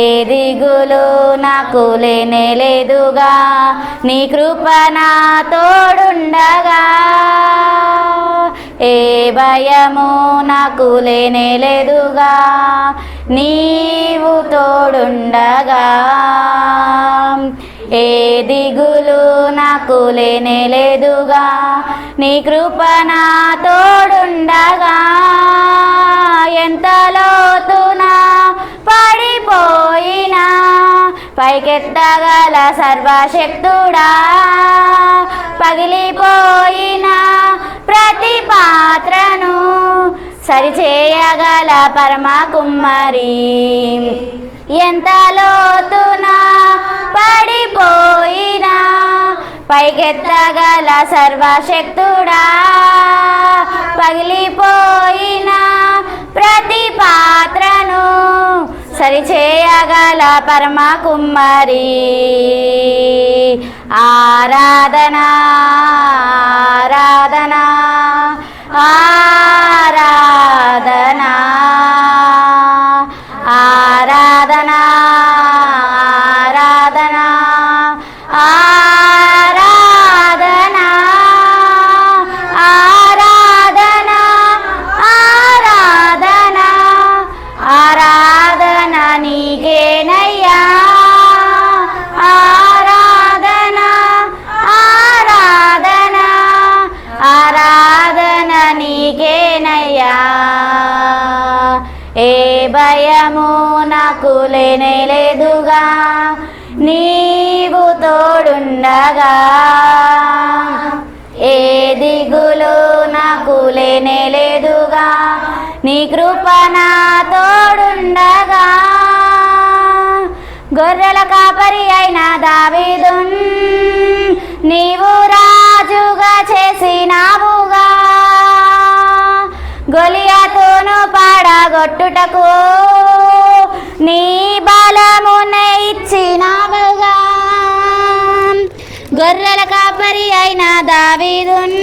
ఏ దిగులు నాకు లేనేలేదుగా నీ కృప నా తోడుండగా. ఏ భయము నాకు లేనేలేదుగా నీవు తోడుండగా. ఏ దిగులు నాకు లేనేలేదుగా నీ కృప నా తోడుండగా. ఎంతలో పైకెత్తగల సర్వశక్తుడా పగిలిపోయిన ప్రతి పాత్రను సరిచేయగల పరమ కుమ్మరి. ఎంత లోతున పడిపోయినా పైకెత్తగల సర్వశక్తుడా పగిలిపోయిన ప్రతి పాత్రను సరిచేయగల పరమ కుమ్మరి ఆరాధన ఆరాధన. భయము నాకు లేనే లేదుగా. నీవు తోడుండగా. ఏ దిగులు నాకు లేనే లేదుగా. నీ కృప నా తోడుండగా. గొర్రెల కాపరి అయిన దావీదున్ కొట్టుటకు నీ బలమునైచ్చినావుగా గొర్రెల కాపరి అయిన దావీదున్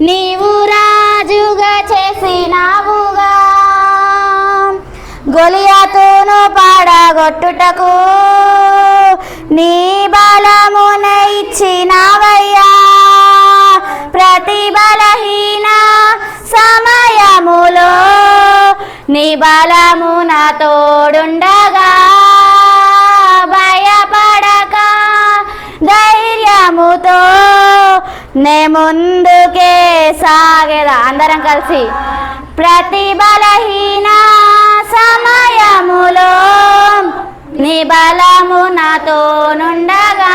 నీవు రాజుగా చేసినావుగా. గొలియాతోను పాడగొట్టుటకు నీ బలమునై బలము నా తోడుండగా భయపడక ధైర్యముతో నే ముందుకే సాగేదా? అందరం కలిసి. ప్రతి బలహీన సమయములో నీ బలము నాతో నుండగా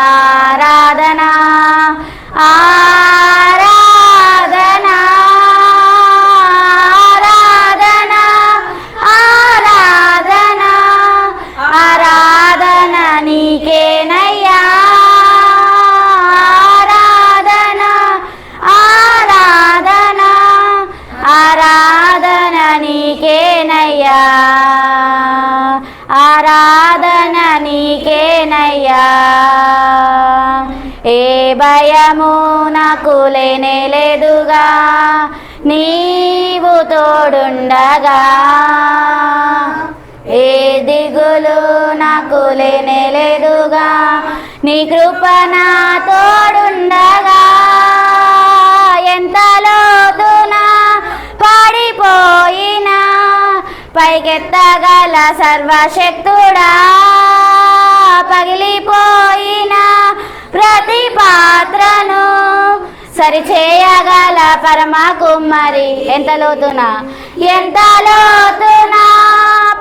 భయము నాకు లేనే లేదుగా నీవు తోడుండగా. ఏ దిగులు నాకు లేనే లేదుగా నీ కృప నా తోడుండగా. ఎంత లోతున పడిపోయినా పైకెత్తగల సర్వశక్తుడా. పగిలిపోయి ప్రతి పాత్రను సరిచేయగల పరమ కుమ్మరి. ఎంత లోతున? ఎంత లోతున?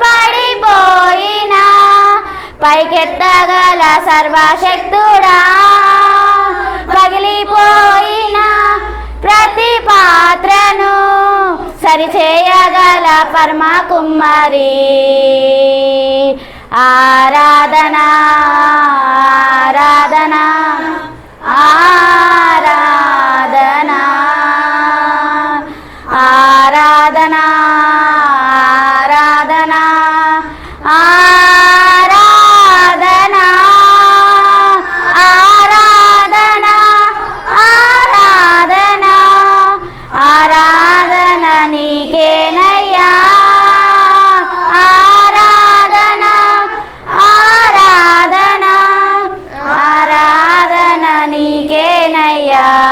పడిపోయిన. పైకెత్తగల సర్వశక్తుడా? పగిలిపోయిన. ప్రతి పాత్రను సరిచేయగల పరమ కుమ్మరి. ఆరాధన ఆరాధన ఆ